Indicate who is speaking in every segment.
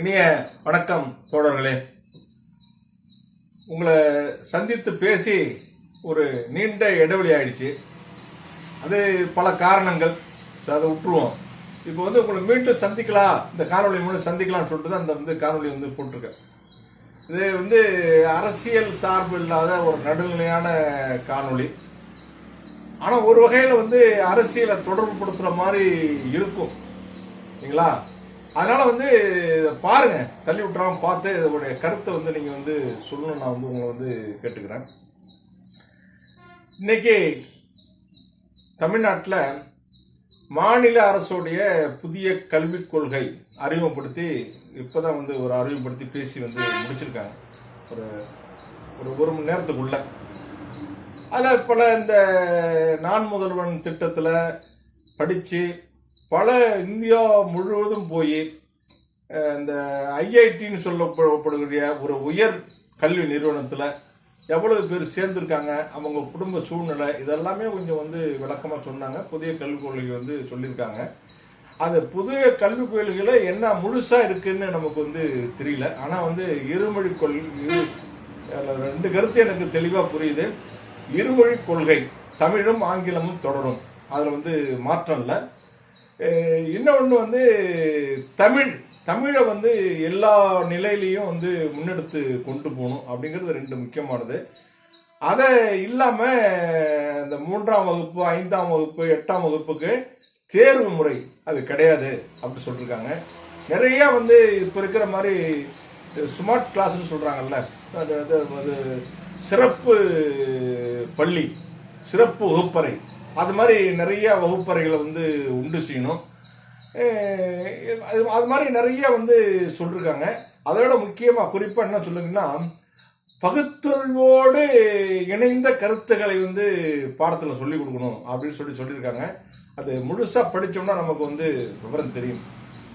Speaker 1: இனிய வணக்கம் தோழர்களே. உங்களை சந்தித்து பேசி ஒரு நீண்ட இடைவெளி ஆயிடுச்சு. அது பல காரணங்கள். அதை விட்டுருவோம். இப்போ வந்து உங்களை மீண்டும் சந்திக்கலாம். இந்த காணொலி மூலம் சந்திக்கலாம்னு சொல்லிட்டு தான் அந்த வந்து காணொலி வந்து போட்டிருக்கேன். இது வந்து அரசியல் சார்பு இல்லாத ஒரு நடுநிலையான காணொளி. ஆனால் ஒரு வகையில் வந்து அரசியலை தொடர்பு படுத்துகிற மாதிரி இருக்கும். சரிங்களா அதனால வந்து பாருங்க. தள்ளி விட்டுறாம பார்த்து இதோடைய கருத்தை வந்து நீங்க வந்து சொல்லணும் நான் வந்து உங்களை வந்து கேட்டுக்கிறேன். இன்னைக்கு தமிழ்நாட்டில் மாநில அரசுடைய புதிய கல்விக் கொள்கை அறிமுகப்படுத்தி இப்போதான் வந்து ஒரு அறிமுகப்படுத்தி பேசி வந்து முடிச்சிருக்காங்க. ஒரு ஒரு ஒரு மணி நேரத்துக்குள்ள. அதில் பல இந்த நான் முதல்வன் திட்டத்தில் படித்து பல இந்தியா முழுவதும் போய் இந்த ஐஐடின்னு சொல்லப்படுகிற ஒரு உயர் கல்வி நிறுவனத்தில் எவ்வளவு பேர் சேர்ந்திருக்காங்க அவங்க குடும்ப சூழ்நிலை இதெல்லாமே கொஞ்சம் வந்து விளக்கமாக சொன்னாங்க. புதிய கல்விக் கொள்கை வந்து சொல்லியிருக்காங்க. அது புதிய கல்விக் கொள்கையில் என்ன முழுசாக இருக்குன்னு நமக்கு வந்து தெரியல. ஆனால் வந்து இருமொழி கொள் ரெண்டு கருத்து எனக்கு தெளிவாக புரியுது. இருமொழி கொள்கை தமிழும் ஆங்கிலமும் தொடரும். அதில் வந்து மாற்றம் இல்லை. இன்னொன்று வந்து தமிழ். தமிழை வந்து எல்லா நிலையிலையும் வந்து முன்னெடுத்து கொண்டு போகணும் அப்படிங்கிறது ரெண்டு முக்கியமானது. அதை இல்லாமல் இந்த மூன்றாம் வகுப்பு ஐந்தாம் வகுப்பு எட்டாம் வகுப்புக்கு தேர்வு முறை அது கிடையாது அப்படி சொல்லியிருக்காங்க நிறைய வந்து இப்போ இருக்கிற மாதிரி ஸ்மார்ட் கிளாஸ்னு சொல்கிறாங்கல்ல அது அது சிறப்பு பள்ளி சிறப்பு வகுப்பறை. அது மாதிரி நிறைய வகுப்பறைகளை வந்து உண்டு செய்யணும். அது அது மாதிரி நிறைய வந்து சொல்லியிருக்காங்க அதோட முக்கியமாக குறிப்பாக என்ன சொல்லுங்கன்னா பகுத்தறிவோடு இணைந்த கருத்துக்களை வந்து பாடத்தில் சொல்லிக் கொடுக்கணும் அப்படின்னு சொல்லி சொல்லியிருக்காங்க. அது முழுசாக படித்தோம்னா நமக்கு வந்து விவரம் தெரியும்.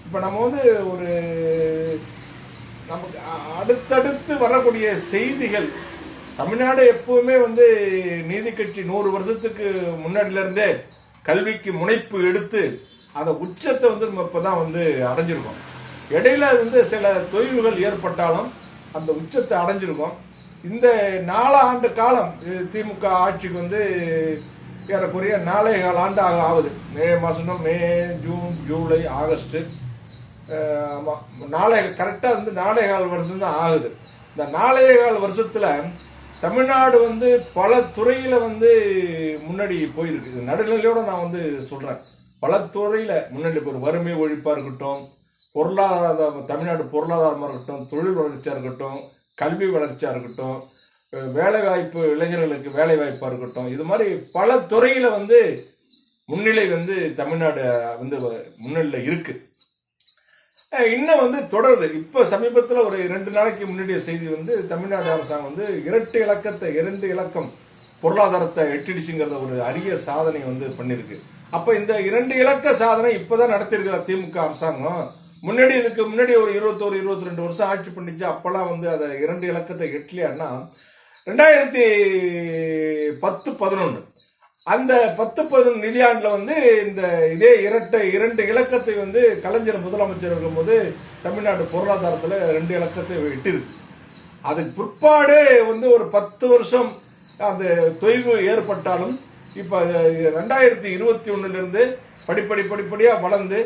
Speaker 1: இப்போ நம்ம வந்து ஒரு நமக்கு அடுத்தடுத்து வரக்கூடிய செய்திகள் தமிழ்நாடு எப்பவுமே வந்து நீதி கட்சி நூறு வருஷத்துக்கு முன்னாடில இருந்தே கல்விக்கு முனைப்பு எடுத்து அந்த உச்சத்தை வந்து நம்ம இப்பதான் வந்து அடைஞ்சிருக்கோம். இடையில வந்து சில தொய்வுகள் ஏற்பட்டாலும் அந்த உச்சத்தை அடைஞ்சிருக்கோம். இந்த நாலாண்டு காலம் திமுக ஆட்சிக்கு வந்து ஏறக்குறைய நாலே கால் ஆண்டு ஆக ஆகுது. மே மாசம் மே ஜூன் ஜூலை ஆகஸ்ட் ஆமாம் நாளை கரெக்டாக வந்து நாலே கால் வருஷம் தான் ஆகுது. இந்த நாலே கால் வருஷத்தில் தமிழ்நாடு வந்து பல துறையில் வந்து முன்னாடி போயிருக்கு. இது நடுநிலையோட நான் வந்து சொல்கிறேன் பல துறையில் முன்னாடி இப்போ ஒரு வறுமை ஒழிப்பாக இருக்கட்டும் பொருளாதார தமிழ்நாடு பொருளாதாரமாக இருக்கட்டும் தொழில் வளர்ச்சியாக இருக்கட்டும் கல்வி வளர்ச்சியாக இருக்கட்டும் வேலைவாய்ப்பு வேலை வாய்ப்பு இளைஞர்களுக்கு வேலைவாய்ப்பாக இருக்கட்டும் இது மாதிரி பல துறையில் வந்து முன்னிலை வந்து தமிழ்நாடு வந்து முன்னிலையில் இருக்குது இன்னும் வந்து தொடருது. இப்போ சமீபத்தில் ஒரு ரெண்டு நாளைக்கு முன்னாடிய செய்தி வந்து தமிழ்நாடு அரசாங்கம் வந்து இரட்டு இலக்கத்தை இரண்டு இலக்கம் பொருளாதாரத்தை எட்டிடுச்சுங்கிறத ஒரு அரிய சாதனை வந்து பண்ணியிருக்கு அப்போ இந்த இரண்டு இலக்க சாதனை இப்போதான் நடத்தியிருக்கிற திமுக அரசாங்கம்? முன்னாடி இதுக்கு முன்னாடி ஒரு இருபத்தோரு இருபத்தி ரெண்டு வருஷம் ஆட்சி பண்ணிச்சு. அப்போல்லாம் வந்து அதை இரண்டு இலக்கத்தை எட்டலையான்னா ரெண்டாயிரத்தி பத்து பதினொன்று அந்த பத்து பதினொன்று நிதியாண்டில் வந்து இந்த இதே இரட்டை இரண்டு இலக்கத்தை வந்து கலைஞர் முதலமைச்சர் இருக்கும்போது தமிழ்நாடு பொருளாதாரத்தில் ரெண்டு இலக்கத்தை எட்டிருக்கு அதுக்கு பிற்பாடு வந்து ஒரு பத்து வருஷம் அந்த தொய்வு ஏற்பட்டாலும் இப்போ ரெண்டாயிரத்தி இருபத்தி ஒன்றுலேருந்து படிப்படி படிப்படியாக வளர்ந்து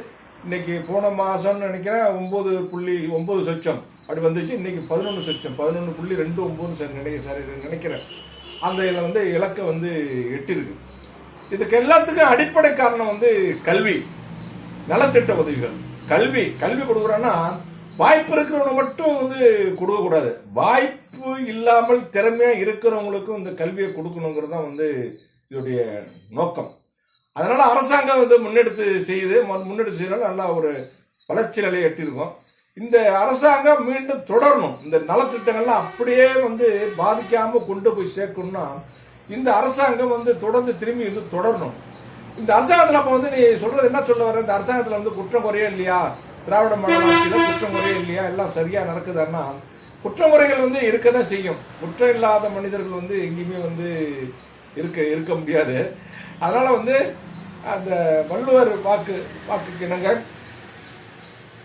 Speaker 1: இன்னைக்கு போன மாதம்னு நினைக்கிறேன் ஒம்பது புள்ளி ஒம்பது சொச்சம். அப்படி வந்துச்சு. இன்னைக்கு பதினொன்று சொச்சம். பதினொன்று புள்ளி ரெண்டு ஒம்பது நினைக்க சரி. நினைக்கிறேன். அந்த இதில் வந்து இலக்கை வந்து எட்டிருக்கு. இதுக்கு எல்லாத்துக்கும் அடிப்படை காரணம் வந்து கல்வி. நலத்திட்ட உதவிகள். கல்வி கல்வி கொடுக்குறோன்னா வாய்ப்பு இருக்கிறவங்க மட்டும் வந்து கொடுக்கக்கூடாது. வாய்ப்பு இல்லாமல் திறமையாக இருக்கிறவங்களுக்கும் இந்த கல்வியை கொடுக்கணுங்கிறது தான் வந்து இதோடைய நோக்கம். அதனால் அரசாங்கம் வந்து முன்னெடுத்து செய்யுது. முன்னெடுத்து செய்யறதுனால நல்லா ஒரு வளர்ச்சி நிலையை எட்டியிருக்கோம். இந்த அரசாங்கம் மீண்டும் தொடரணும். இந்த நலத்திட்டங்கள்லாம் அப்படியே வந்து பாதிக்காமல் கொண்டு போய் சேர்க்கணும்னா இந்த அரசாங்கம் வந்து தொடர்ந்து திரும்பி வந்து தொடரணும். இந்த அரசாங்கத்தில் அப்போ வந்து நீ சொல்றது என்ன சொல்ல வர இந்த அரசாங்கத்தில் வந்து குற்றம் குறையே இல்லையா? திராவிட மாநில குற்றம் குறையே இல்லையா? எல்லாம் சரியா நடக்குதுன்னா குற்றமுறைகள் வந்து இருக்க தான் செய்யும். குற்றம் இல்லாத மனிதர்கள் வந்து எங்கேயுமே வந்து இருக்க இருக்க முடியாது. அதனால வந்து அந்த வள்ளுவர் வாக்கு வாக்குக்கு இணங்க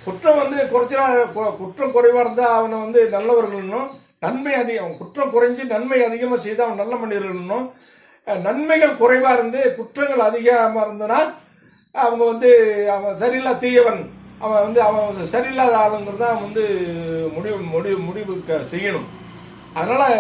Speaker 1: குற்றம் வந்து குறைச்சா குற்றம் குறைவாக இருந்தால் அவனை வந்து நல்லவர்கள்னும் நன்மை அதிகம். குற்றம் குறைஞ்சு நன்மை அதிகமாக செய்து அவன் நல்ல மனிதர்கள்னும் நன்மைகள் குறைவாக இருந்து குற்றங்கள் அதிகமாக இருந்தனா அவங்க வந்து அவன் சரியில்லா தீயவன். அவன் வந்து அவன் சரியில்லாத ஆளுங்கிறது தான் வந்து முடிவு முடிவு முடிவு க- செய்யணும். அதனால்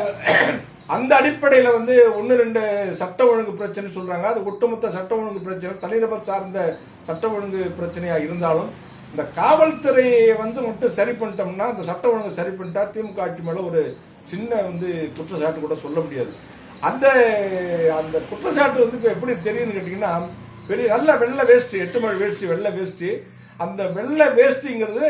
Speaker 1: அந்த அடிப்படையில் வந்து ஒன்று ரெண்டு சட்ட ஒழுங்கு பிரச்சனை சொல்கிறாங்க அது ஒட்டுமொத்த சட்ட ஒழுங்கு பிரச்சனை தனிநபர் சார்ந்த சட்ட ஒழுங்கு பிரச்சனையாக இருந்தாலும் இந்த காவல்துறையை வந்து மட்டும் சரி பண்ணிட்டோம்னா இந்த சட்ட ஒழுங்கு சரி பண்ணிட்டா திமுக ஆட்சி மேலே ஒரு சின்ன வந்து குற்றச்சாட்டு கூட சொல்ல முடியாது. அந்த அந்த குற்றச்சாட்டு வந்து இப்போ எப்படி தெரியுதுன்னு கேட்டிங்கன்னா பெரிய நல்ல வெள்ளை வேஷ்டி எட்டு மணி வேஷ்டி வெள்ளை வேஸ்ட்டு அந்த வெள்ளை வேஷ்டிங்கிறது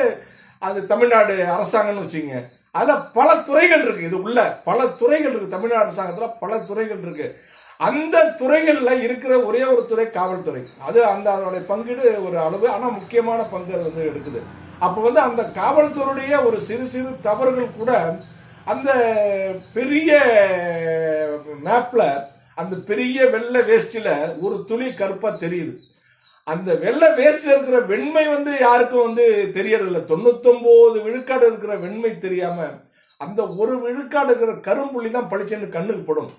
Speaker 1: அது தமிழ்நாடு அரசாங்கம்னு வச்சுங்க. அதில் பல துறைகள் இருக்குது இது உள்ள பல துறைகள் இருக்குது தமிழ்நாடு அரசாங்கத்தில் பல துறைகள் இருக்குது அந்த துறைகளில் இருக்கிற ஒரே ஒரு துறை காவல்துறை. அது அந்த அதனுடைய பங்கீடு ஒரு அளவு ஆனால் முக்கியமான பங்கு அது வந்து எடுக்குது. அப்போ வந்து அந்த காவல்துறையுடைய ஒரு சிறு சிறு தவறுகள் கூட அந்த பெரிய மேப்பில் அந்த பெரிய வெள்ளை வேஷ்டியில் ஒரு துளி கருப்பாக தெரியுது. அந்த வெள்ளை வேஷ்டியில் இருக்கிற வெண்மை வந்து யாருக்கும் வந்து தெரியறதில்ல. தொண்ணூத்தொம்போது தொண்ணூத்தொன்பது விழுக்காடு இருக்கிற வெண்மை தெரியாம அந்த ஒரு விழுக்காடு இருக்கிற கரும்புள்ளி தான் பளிச்சுன்னு கண்ணுக்கு படும்.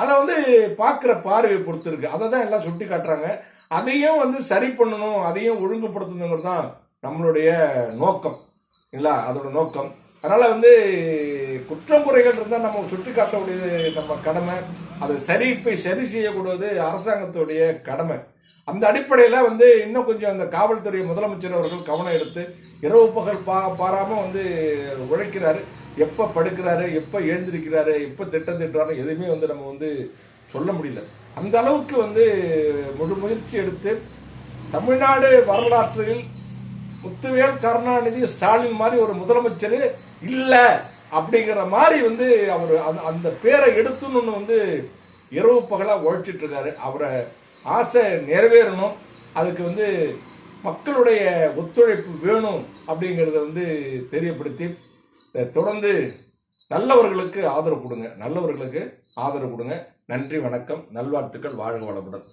Speaker 1: அதை வந்து பார்க்குற பார்வையை பொறுத்து இருக்கு அதை தான் எல்லாம் சுட்டி காட்டுறாங்க. அதையும் வந்து சரி பண்ணணும் அதையும் ஒழுங்குபடுத்தணுங்கிறது தான் நம்மளுடைய நோக்கம். இல்லை அதோட நோக்கம். அதனால் வந்து குற்றம் குறைகள் இருந்தால் நம்ம சுட்டி காட்டக்கூடியது நம்ம கடமை. அதை சரி போய் சரி செய்யக்கூடாது அரசாங்கத்துடைய கடமை. அந்த அடிப்படையில் வந்து இன்னும் கொஞ்சம் அந்த காவல்துறை முதலமைச்சர் அவர்கள் கவனம் எடுத்து இரவு பகல் பா பாராமல் வந்து உழைக்கிறாரு. எப்போ படுக்கிறாரு எப்போ எழுந்திருக்கிறாரு எப்போ திட்டம் திட்டுறாரு எதுவுமே வந்து நம்ம வந்து சொல்ல முடியல. அந்த அளவுக்கு வந்து முழு முயற்சி எடுத்து தமிழ்நாடு வரலாற்றில் முத்துவேல் கருணாநிதி ஸ்டாலின் மாதிரி ஒரு முதலமைச்சர் இல்லை அப்படிங்கிற மாதிரி வந்து அவர் அந்த- அந்த பேரை எடுத்துன்னு வந்து இரவு பகலாக உழைச்சிட்டு இருக்காரு. அவரை ஆசை நிறைவேறணும். அதுக்கு வந்து மக்களுடைய ஒத்துழைப்பு வேணும் அப்படிங்கிறத வந்து தெரியப்படுத்தி தொடர்ந்து நல்லவர்களுக்கு ஆதரவு கொடுங்க. நல்லவர்களுக்கு ஆதரவு கொடுங்க. நன்றி வணக்கம். நல்வாழ்த்துக்கள். வாழ்க வளமுடன்.